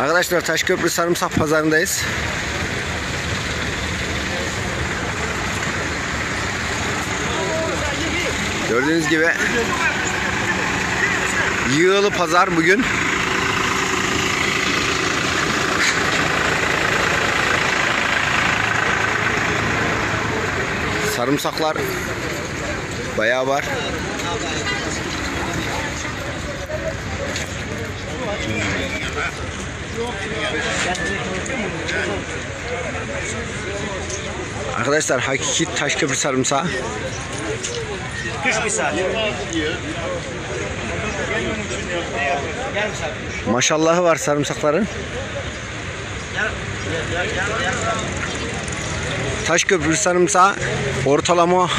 Arkadaşlar Taşköprü Sarımsak Pazarındayız. Gördüğünüz gibi yığılı pazar bugün. Sarımsaklar bayağı var. Arkadaşlar hakiki Taşköprü sarımsağı. Düş bir saniye. Maşallahı var sarımsakların. Taşköprü sarımsağı ortalama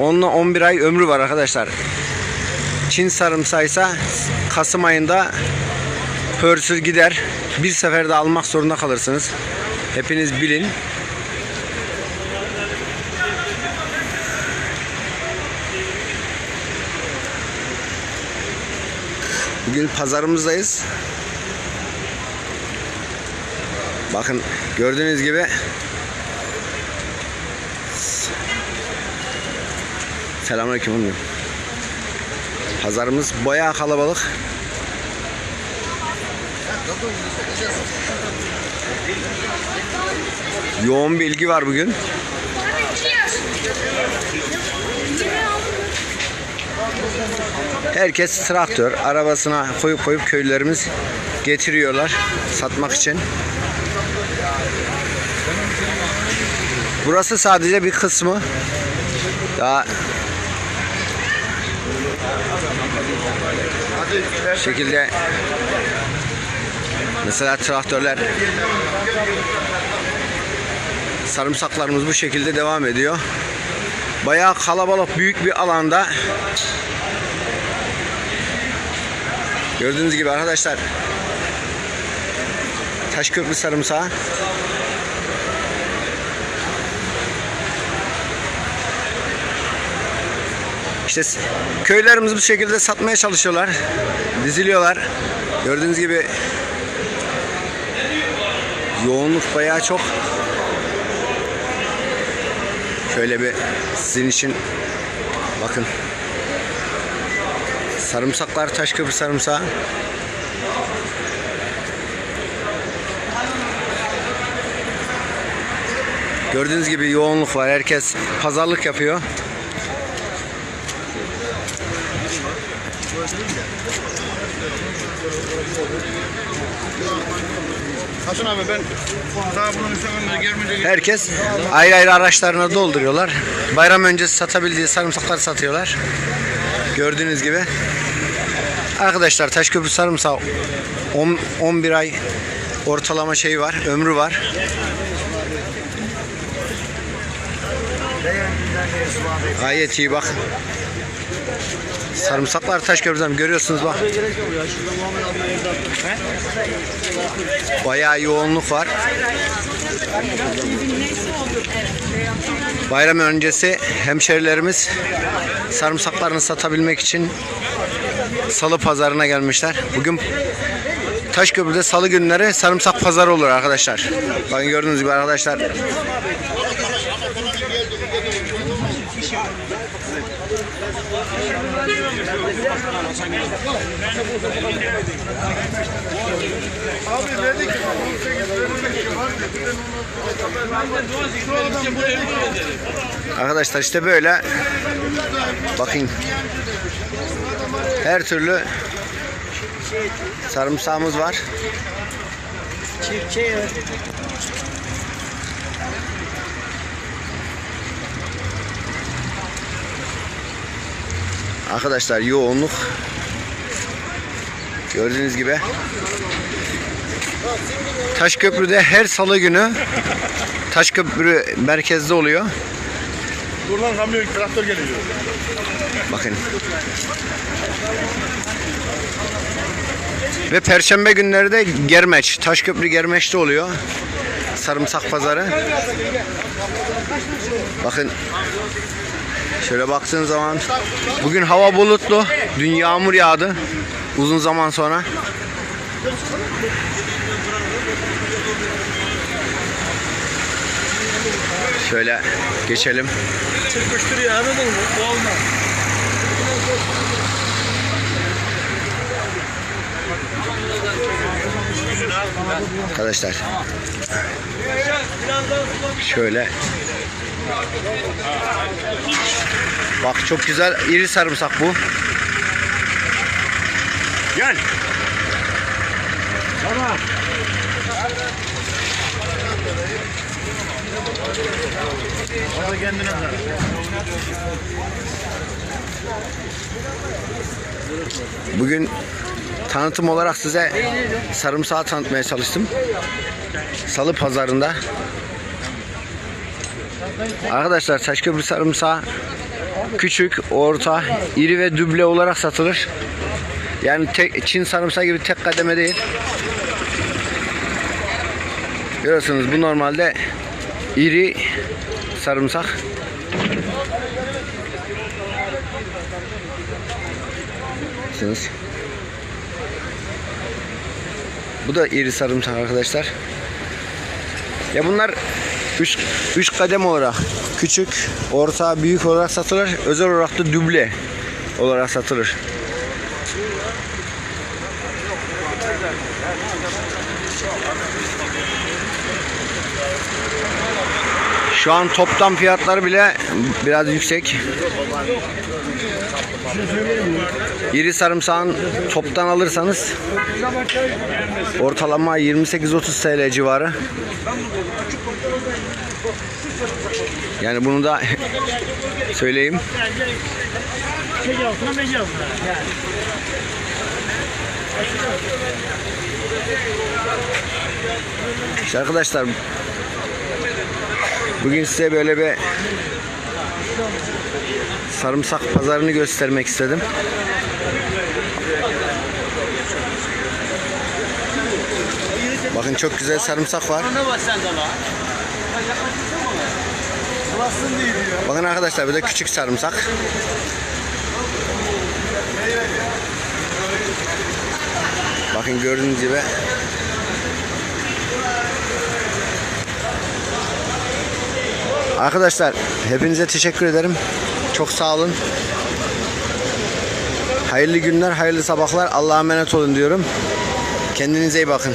10 ile 11 ay ömrü var arkadaşlar. Çin sarımsağı ise Kasım ayında pörsür gider. Bir seferde almak zorunda kalırsınız. Hepiniz bilin. Bugün pazarımızdayız. Bakın gördüğünüz gibi Selamünaleyküm. Pazarımız bayağı kalabalık. Yoğun bir ilgi var bugün. Herkes traktör arabasına koyup koyup köylülerimiz getiriyorlar satmak için. Burası sadece bir kısmı. Daha şekilde mesela traktörler sarımsaklarımız bu şekilde devam ediyor. Bayağı kalabalık büyük bir alanda Gördüğünüz gibi arkadaşlar Taşköprü sarımsağı İşte s- köylerimiz bu şekilde satmaya çalışıyorlar. Diziliyorlar. Gördüğünüz gibi yoğunluk bayağı çok. Şöyle bir sizin için bakın. Sarımsaklar Taşköprü sarımsağı. Gördüğünüz gibi yoğunluk var. Herkes pazarlık yapıyor. Hasan abi ben daha bunun üstüne. Herkes ayrı ayrı araçlarına dolduruyorlar. Bayram öncesi satabildiği sarımsakları satıyorlar. Gördüğünüz gibi. Arkadaşlar Taşköprü sarımsağı 10, 11 ay ortalama şey var, ömrü var. Gayet iyi bak. Sarımsaklar Taşköprü'den görüyorsunuz bak. Bayağı yoğunluk var. Bayram öncesi hemşerilerimiz sarımsaklarını satabilmek için salı pazarına gelmişler. Bugün Taşköprü'de salı günleri sarımsak pazarı olur arkadaşlar. Bakın gördüğünüz gibi arkadaşlar. Abi. 18. Var dedi. Adam verdik. Arkadaşlar işte böyle bakın her türlü sarımsağımız var. Çiftçi Arkadaşlar yoğunluk gördüğünüz gibi Taşköprü'de her salı günü Taşköprü merkezde oluyor. Buradan kamyon traktör geliyor. Bakın. Ve perşembe günleri de Germeç, Taşköprü Germeç'te oluyor. sarımsak pazarı. Bakın şöyle baktığın zaman bugün hava bulutlu. Dün yağmur yağdı. Uzun zaman sonra. Şöyle geçelim. Arkadaşlar şöyle Bak çok güzel iri sarımsak bu. Gel. Tamam. O da kendine zarar. Bugün tanıtım olarak size sarımsağı tanıtmaya çalıştım. Salı pazarında. Arkadaşlar Taşköprü sarımsağı küçük, orta, iri ve düble olarak satılır. Yani tek, Çin sarımsağı gibi tek kademe değil. Görüyorsunuz bu normalde iri sarımsak. Görüyorsunuz. Bu da iri sarımsak arkadaşlar. Ya bunlar 3 3 kadem olarak küçük, orta, büyük olarak satılır. Özel olarak da düble olarak satılır. Şu an toptan fiyatları bile biraz yüksek. İri sarımsağın toptan alırsanız ortalama 28-30 TL civarı. Yani bunu da söyleyeyim. İşte arkadaşlar bugün size böyle bir sarımsak pazarını göstermek istedim. Bakın çok güzel sarımsak var. Bakın arkadaşlar bir de küçük sarımsak. Bakın gördüğünüz gibi. Arkadaşlar hepinize teşekkür ederim. Çok sağ olun. Hayırlı günler, hayırlı sabahlar. Allah'a emanet olun diyorum. Kendinize iyi bakın.